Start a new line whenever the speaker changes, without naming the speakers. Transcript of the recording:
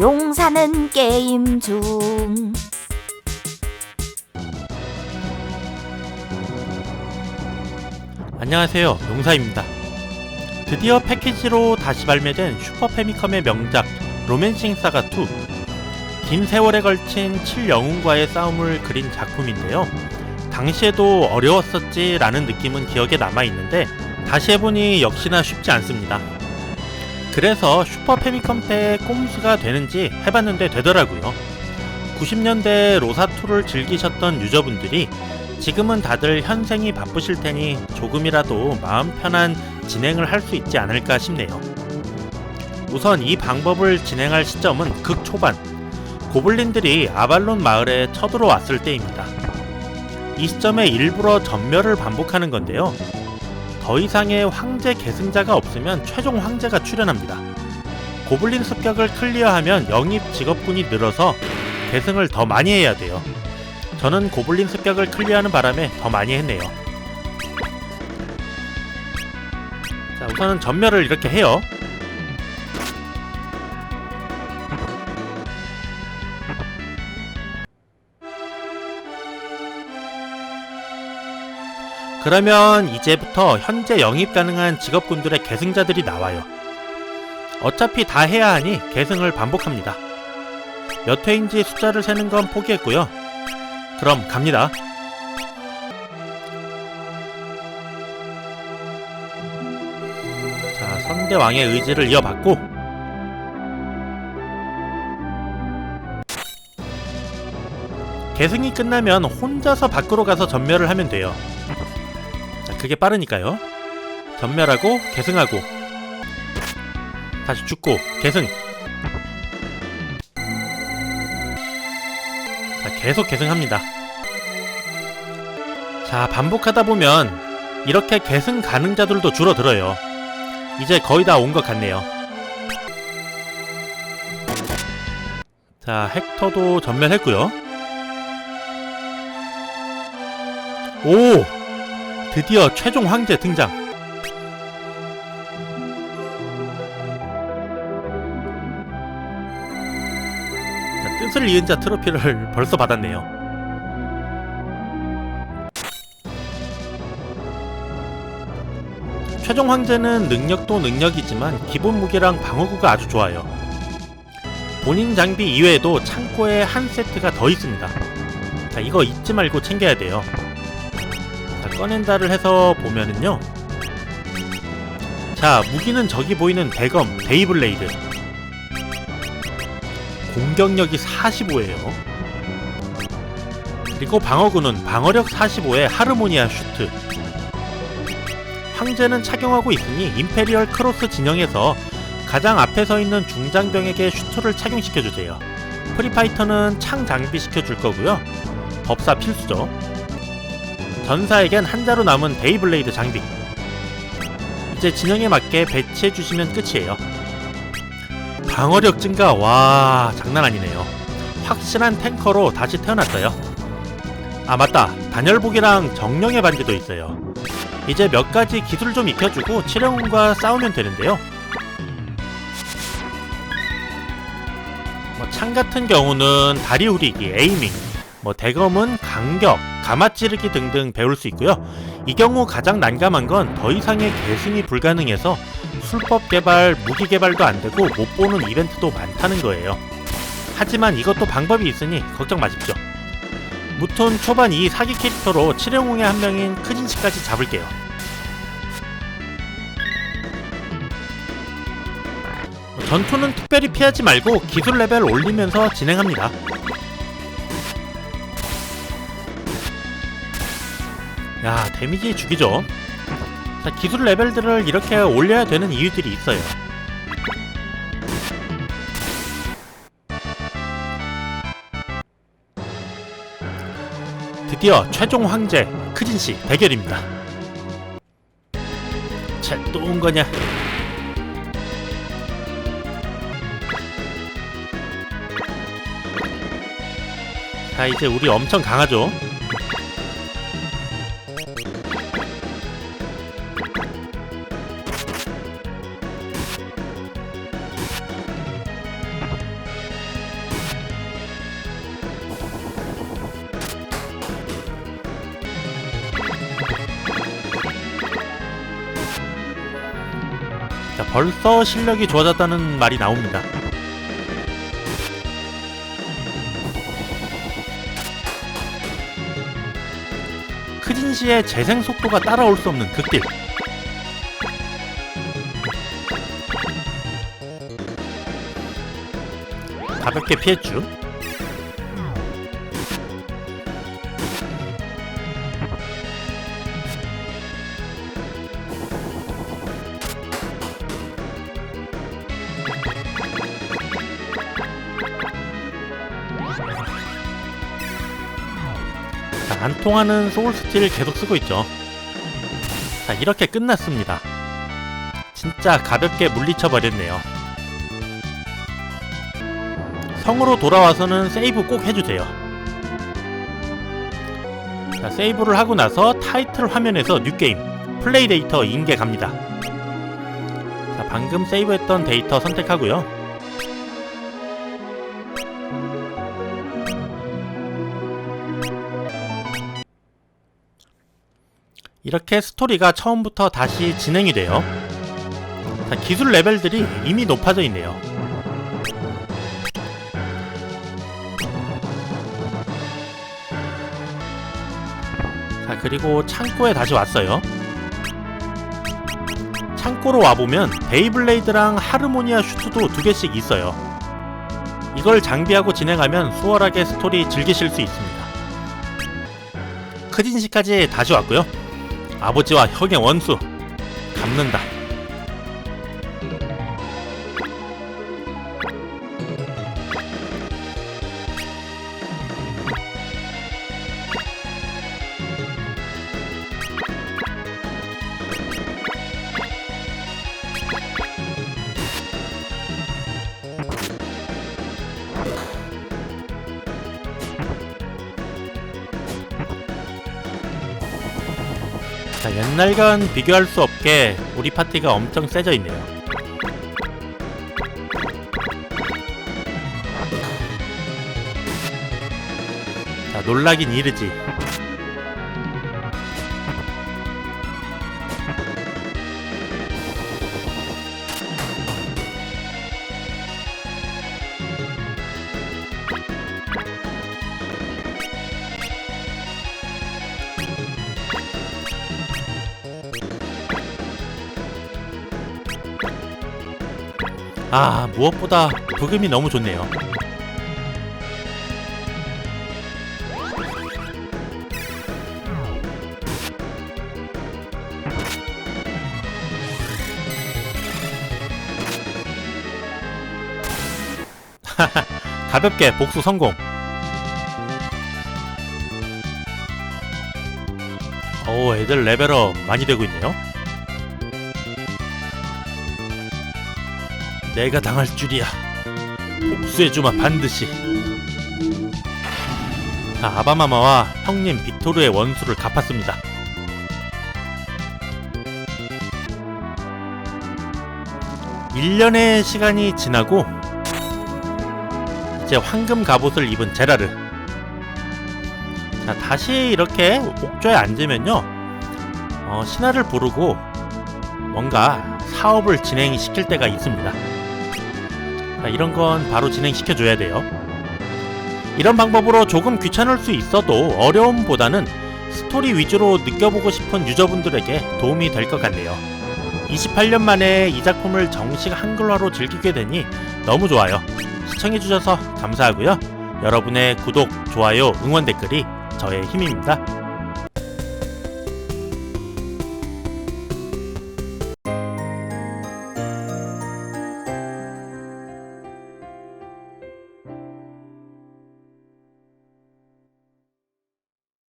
용사는 게임 중.
안녕하세요. 용사입니다. 드디어 패키지로 다시 발매된 슈퍼 패미컴의 명작 로맨싱 사가 2 긴 세월에 걸친 7영웅과의 싸움을 그린 작품인데요. 당시에도 어려웠었지 라는 느낌은 기억에 남아 있는데 다시 해보니 역시나 쉽지 않습니다 그래서 슈퍼 패미컴 때 꼼수가 되는지 해봤는데 되더라고요 90년대 로사2를 즐기셨던 유저분들이 지금은 다들 현생이 바쁘실 테니 조금이라도 마음 편한 진행을 할 수 있지 않을까 싶네요. 우선 이 방법을 진행할 시점은 극 초반, 고블린들이 아발론 마을에 쳐들어왔을 때입니다. 이 시점에 일부러 전멸을 반복하는 건데요. 더 이상의 황제 계승자가 없으면 최종 황제가 출현합니다. 고블린 습격을 클리어하면 영입 직업군이 늘어서 계승을 더 많이 해야 돼요. 저는 고블린 습격을 클리어하는 바람에 더 많이 했네요. 자, 우선은 전멸을 이렇게 해요. 그러면 이제부터 현재 영입 가능한 직업군들의 계승자들이 나와요. 어차피 다 해야 하니 계승을 반복합니다. 몇 회인지 숫자를 세는 건 포기했고요. 그럼 갑니다. 자, 선대왕의 의지를 이어받고 계승이 끝나면 혼자서 밖으로 가서 전멸을 하면 돼요. 자, 그게 빠르니까요. 전멸하고 계승하고 다시 죽고 계승 자, 계속 계승합니다. 자, 반복하다 보면 이렇게 계승 가능 자들도 줄어들어요. 이제 거의 다 온 것 같네요. 자, 헥터도 전멸했고요. 오! 드디어 최종 황제 등장. 자, 뜻을 이은 자 트로피를 벌써 받았네요. 최종 황제는 능력도 능력이지만 기본 무기랑 방어구가 아주 좋아요. 본인 장비 이외에도 창고에 한 세트가 더 있습니다. 자, 이거 잊지 말고 챙겨야 돼요. 자, 꺼낸다를 해서 보면은요. 자, 무기는 저기 보이는 대검, 베이블레이드. 공격력이 45예요. 그리고 방어구는 방어력 45의 하르모니아 슈트. 황제는 착용하고 있으니 임페리얼 크로스 진영에서 가장 앞에 서 있는 중장병에게 슈트를 착용시켜주세요. 프리파이터는 창 장비 시켜줄 거고요. 법사 필수죠. 전사에겐 한자로 남은 베이블레이드 장비. 이제 진영에 맞게 배치해주시면 끝이에요. 방어력 증가, 와, 장난 아니네요. 확실한 탱커로 다시 태어났어요. 아, 맞다. 단열복이랑 정령의 반지도 있어요. 이제 몇 가지 기술 좀 익혀주고 칠영훈과 싸우면 되는데요. 뭐 창 같은 경우는 다리 우리기, 에이밍, 뭐 대검은 강격, 가마 찌르기 등등 배울 수 있고요. 이 경우 가장 난감한 건 더 이상의 계승이 불가능해서 술법 개발, 무기 개발도 안 되고 못 보는 이벤트도 많다는 거예요. 하지만 이것도 방법이 있으니 걱정 마십시오. 무튼 초반 이 사기 캐릭터로 칠영웅의 한 명인 크진씨까지 잡을게요. 전투는 특별히 피하지 말고 기술 레벨 올리면서 진행합니다. 야, 데미지 죽이죠. 자, 기술 레벨들을 이렇게 올려야 되는 이유들이 있어요. 드디어 최종 황제 크진씨 대결입니다. 쟤또 온 거냐? 자 이제 우리 엄청 강하죠? 벌써 실력이 좋아졌다는 말이 나옵니다. 크진 씨의 재생 속도가 따라올 수 없는 극딜. 가볍게 피했죠. 안 통하는 소울 스틸 계속 쓰고 있죠. 자, 이렇게 끝났습니다. 진짜 가볍게 물리쳐 버렸네요. 성으로 돌아와서는 세이브 꼭 해주세요. 자, 세이브를 하고 나서 타이틀 화면에서 뉴게임, 플레이 데이터 인계 갑니다. 자, 방금 세이브했던 데이터 선택하고요. 이렇게 스토리가 처음부터 다시 진행이 돼요. 자, 기술 레벨들이 이미 높아져 있네요. 자, 그리고 창고에 다시 왔어요. 창고로 와보면 베이블레이드랑 하르모니아 슈트도 두 개씩 있어요. 이걸 장비하고 진행하면 수월하게 스토리 즐기실 수 있습니다. 크진시까지 다시 왔고요. 아버지와 형의 원수 갚는다. 옛날과는 비교할 수 없게 우리 파티가 엄청 세져 있네요. 자, 놀라긴 이르지. 아, 무엇보다 부금이 너무 좋네요. 가볍게 복수 성공. 오, 애들 레벨업 많이 되고 있네요. 내가 당할 줄이야. 복수해주마 반드시. 자, 아바마마와 형님 빅토르의 원수를 갚았습니다. 일년의 시간이 지나고 이제 황금 갑옷을 입은 제라르. 자, 다시 이렇게 옥좌에 앉으면요. 어, 신하를 부르고 뭔가 사업을 진행시킬 때가 있습니다. 자, 이런 건 바로 진행시켜줘야 돼요. 이런 방법으로 조금 귀찮을 수 있어도 어려움보다는 스토리 위주로 느껴보고 싶은 유저분들에게 도움이 될 것 같네요. 28년 만에 이 작품을 정식 한글화로 즐기게 되니 너무 좋아요. 시청해주셔서 감사하고요. 여러분의 구독, 좋아요, 응원 댓글이 저의 힘입니다.